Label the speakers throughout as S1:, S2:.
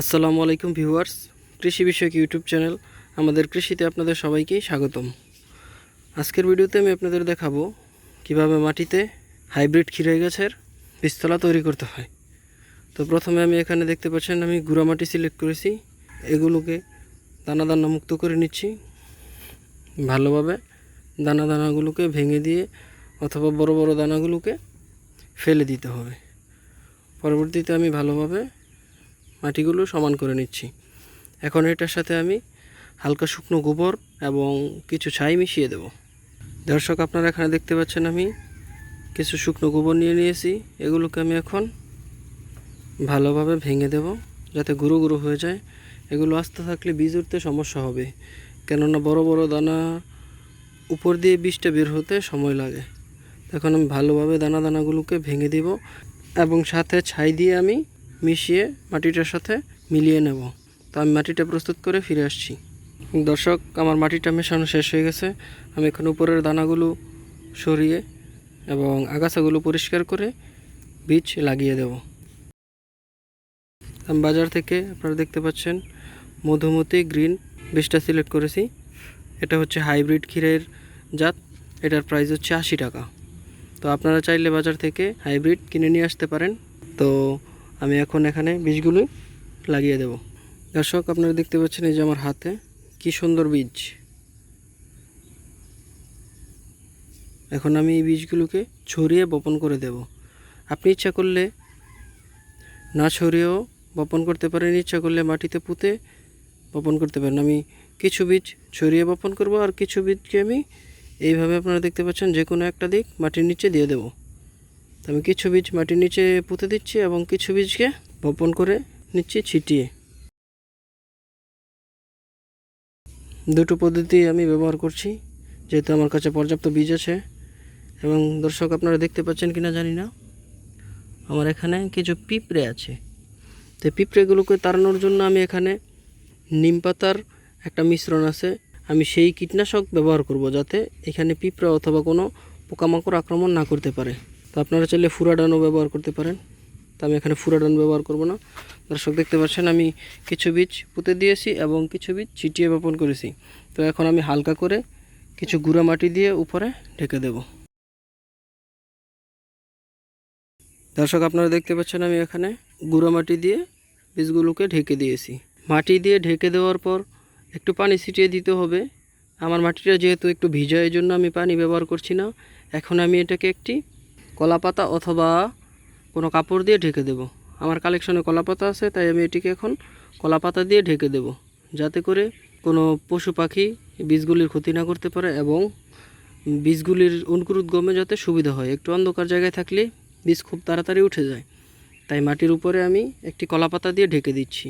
S1: আসসালামু আলাইকুম ভিউয়ার্স, কৃষি বিষয়ক ইউটিউব চ্যানেল, আমাদের কৃষিতে আপনাদের সবাইকে স্বাগতম। আজকের ভিডিওতে আমি আপনাদের দেখাবো কীভাবে মাটিতে হাইব্রিড খিরাই গাছের বীজতলা তৈরি করতে হয়। তো প্রথমে আমি এখানে দেখতে পাচ্ছেন আমি গুঁড়া মাটি সিলেক্ট করেছি, এগুলোকে দানা দানা মুক্ত করে নিচ্ছি। ভালোভাবে দানা দানাগুলোকে ভেঙে দিয়ে অথবা বড় বড় দানাগুলোকে ফেলে দিতে হবে। পরবর্তীতে আমি ভালোভাবে মাটিগুলো সমান করে নিচ্ছি। এখন এটার সাথে আমি হালকা শুকনো গোবর এবং কিছু ছাই মিশিয়ে দেব। দর্শক, আপনারা এখানে দেখতে পাচ্ছেন আমি কিছু শুকনো গোবর নিয়ে নিয়েছি। এগুলোকে আমি এখন ভালোভাবে ভেঙে দেব যাতে গুঁড়ো গুঁড়ো হয়ে যায়। এগুলো আস্তে থাকলে বীজ উঠতে সমস্যা হবে, কেননা বড় বড় দানা উপর দিয়ে বীজটা বের হতে সময় লাগে। এখন আমি ভালোভাবে দানা দানাগুলোকে ভেঙে দিব এবং সাথে ছাই দিয়ে আমি মিশিয়ে মাটিটার সাথে মিলিয়ে নেব। তো আমি মাটিটা প্রস্তুত করে ফিরে আসছি। দর্শক, আমার মাটিটা মেশানো শেষ হয়ে গেছে। আমি এখন উপরের দানাগুলো সরিয়ে এবং আগাছাগুলো পরিষ্কার করে বীজ লাগিয়ে দেব। আমি বাজার থেকে আপনারা দেখতে পাচ্ছেন, মধুমতি গ্রিন বীজটা সিলেক্ট করেছি। এটা হচ্ছে হাইব্রিড ক্ষীরের জাত। এটার প্রাইস হচ্ছে আশি টাকা। তো আপনারা চাইলে বাজার থেকে হাইব্রিড কিনে নিয়ে আসতে পারেন। তো আমি এখন এখানে বীজগুলো লাগিয়ে দেব। দর্শক, আপনারা দেখতে পাচ্ছেন এই যে আমার হাতে কি সুন্দর বীজ। এখন আমি এই বীজগুলোকে ছড়িয়ে বপন করে দেব। আপনি ইচ্ছা করলে না ছড়িয়েও বপন করতে পারেন, ইচ্ছা করলে মাটিতে পুঁতে বপন করতে পারেন। আমি কিছু বীজ ছড়িয়ে বপন করব আর কিছু বীজকে আমি এইভাবে আপনারা দেখতে পাচ্ছেন যে কোনো একটা দিক মাটির নিচে দিয়ে দেব। আমি কিছু বীজ মাটির নিচে পুঁতে দিচ্ছি এবং কিছু বীজকে বপন করে নিচ্ছি ছিটিয়ে। দুটো পদ্ধতি আমি ব্যবহার করছি, যেহেতু আমার কাছে পর্যাপ্ত বীজ আছে। এবং দর্শক, আপনারা দেখতে পাচ্ছেন কিনা জানি না। আমার এখানে কিছু পিঁপড়ে আছে। তো পিঁপড়েগুলোকে তাড়ানোর জন্য আমি এখানে নিম পাতার একটা মিশ্রণ আছে। আমি সেই কীটনাশক ব্যবহার করব যাতে এখানে পিঁপড়া অথবা কোনো পোকামাকড় আক্রমণ না করতে পারে। আপনারা চাইলে ফুরাডানও ব্যবহার করতে পারেন। তো আমি এখানে ফুরাডান ব্যবহার করব না। দর্শক দেখতে পাচ্ছেন, আমি কিছু বীজ পুঁতে দিয়েছি এবং কিছু বীজ ছিটিয়ে বপন করেছি। তো এখন আমি হালকা করে কিছু গুঁড়া মাটি দিয়ে উপরে ঢেকে দেব। দর্শক, আপনারা দেখতে পাচ্ছেন, আমি এখানে গুঁড়া মাটি দিয়ে বীজগুলোকে ঢেকে দিয়েছি। মাটি দিয়ে ঢেকে দেওয়ার পর একটু পানি ছিটিয়ে দিতে হবে। আমার মাটিটা যেহেতু একটু ভিজা এই জন্য আমি পানি ব্যবহার করছি না। এখন আমি এটাকে একটি কলা পাতা অথবা কোনো কাপড় দিয়ে ঢেকে দেব। আমার কালেকশনে কলা পাতা আছে, তাই আমি এটিকে এখন কলা পাতা দিয়ে ঢেকে দেব, যাতে করে কোনো পশু পাখি বীজগুলির ক্ষতি না করতে পারে এবং বীজগুলির অঙ্কুরোদ্গমে যাতে সুবিধা হয়। একটু অন্ধকার জায়গায় থাকলে বীজ খুব তাড়াতাড়ি উঠে যায়, তাই মাটির উপরে আমি একটি কলা পাতা দিয়ে ঢেকে দিচ্ছি।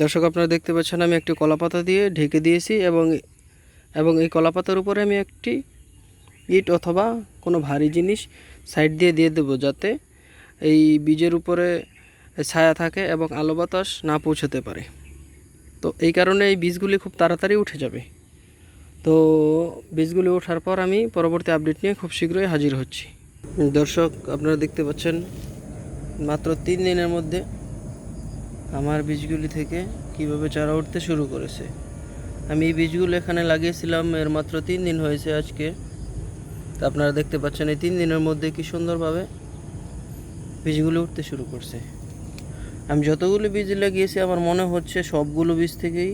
S1: দর্শক, আপনারা দেখতে পাচ্ছেন আমি একটি কলা পাতা দিয়ে ঢেকে দিয়েছি এবং এবং এই কলা পাতার উপরে আমি একটি ইট অথবা কোনো ভারী জিনিস সাইড দিয়ে দিয়ে দেবো যাতে এই বীজের উপরে ছায়া থাকে এবং আলো বাতাস না পৌঁছাতে পারে। তো এই কারণে এই বীজগুলি খুব তাড়াতাড়ি উঠে যাবে। তো বীজগুলি ওঠার পর আমি পরবর্তী আপডেট নিয়ে খুব শীঘ্রই হাজির হচ্ছি। দর্শক, আপনারা দেখতে পাচ্ছেন, মাত্র তিন দিনের মধ্যে আমার বীজগুলি থেকে কীভাবে চারা উঠতে শুরু করেছে। আমি এই বীজগুলো এখানে লাগিয়েছিলাম, এর মাত্র তিন দিন হয়েছে আজকে। তো আপনারা দেখতে পাচ্ছেন এই তিন দিনের মধ্যে কি সুন্দরভাবে বীজগুলো উঠতে শুরু করছে। আমি যতগুলো বীজ লাগিয়েছি, আমার মনে হচ্ছে সবগুলো বীজ থেকেই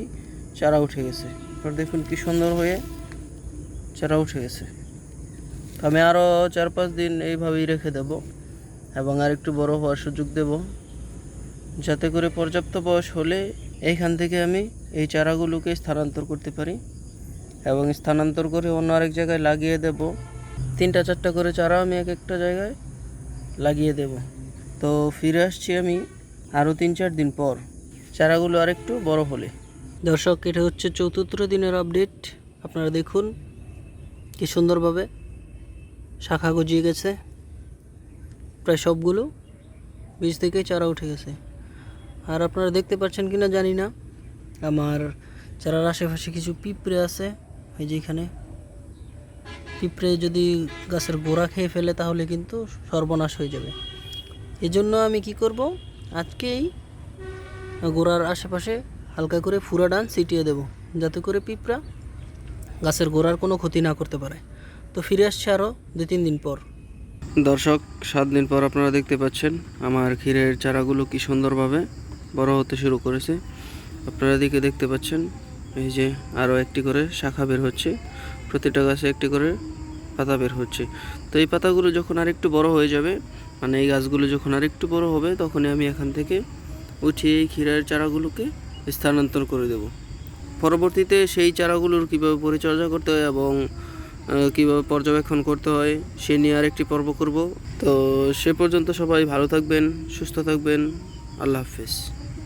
S1: চারা উঠে গেছে। এবার দেখুন কি সুন্দর হয়ে চারা উঠে গেছে। আমি আরও চার পাঁচ দিন এইভাবেই রেখে দেব এবং আর একটু বড় হওয়ার সুযোগ দেব। যাতে করে পর্যাপ্ত বয়স হলে এইখান থেকে আমি এই চারাগুলোকে স্থানান্তর করতে পারি এবং স্থানান্তর করে অন্য আরেক জায়গায় লাগিয়ে দেব। তিনটা চারটা করে চারা আমি এক একটা জায়গায় লাগিয়ে দেব। তো ফিরে আসছি আমি আরও তিন চার দিন পর। চারাগুলো আরেকটু বড় হলে। দর্শক, এটা হচ্ছে চতুর্থ দিনের আপডেট। আপনারা দেখুন কি সুন্দরভাবে শাখা গজিয়ে গেছে। প্রায় সবগুলো বীজ থেকে চারা উঠে গেছে। আর আপনারা দেখতে পাচ্ছেন কি না জানি না। আমার চারার আশেপাশে কিছু পিঁপড়ে আছে, এই যে এখানে। পিঁপড়ে যদি গাছের গোড়া খেয়ে ফেলে, তাহলে কিন্তু সর্বনাশ হয়ে যাবে। এজন্য আমি কি করব? আজকেই গোড়ার আশেপাশে হালকা করে ফুরা ডান ছিটিয়ে দেব, যাতে করে পিঁপড়া গাছের গোড়ার কোনো ক্ষতি না করতে পারে। তো ফিরে আসছে আরও দুই তিন দিন পর। দর্শক, সাত দিন পর আপনারা দেখতে পাচ্ছেন, আমার ক্ষীরের চারাগুলো কি সুন্দরভাবে বড় হতে শুরু করেছে। আপনারা দিকে দেখতে পাচ্ছেন, এই যে আরও একটি করে শাখা বের হচ্ছে। প্রতিটা গাছে একটি করে পাতা বের হচ্ছে। তো এই পাতাগুলো যখন আরেকটু বড় হয়ে যাবে মানে এই গাছগুলো যখন আরেকটু বড় হবে, তখনই আমি এখান থেকে উঠিয়ে এই ক্ষীরের চারাগুলোকে স্থানান্তর করে দেব। পরবর্তীতে সেই চারাগুলোর কীভাবে পরিচর্যা করতে হয় এবং কীভাবে পর্যবেক্ষণ করতে হয়, সে নিয়ে আরেকটি পর্ব করব। তো সে পর্যন্ত সবাই ভালো থাকবেন, সুস্থ থাকবেন। আল্লাহ হাফিজ।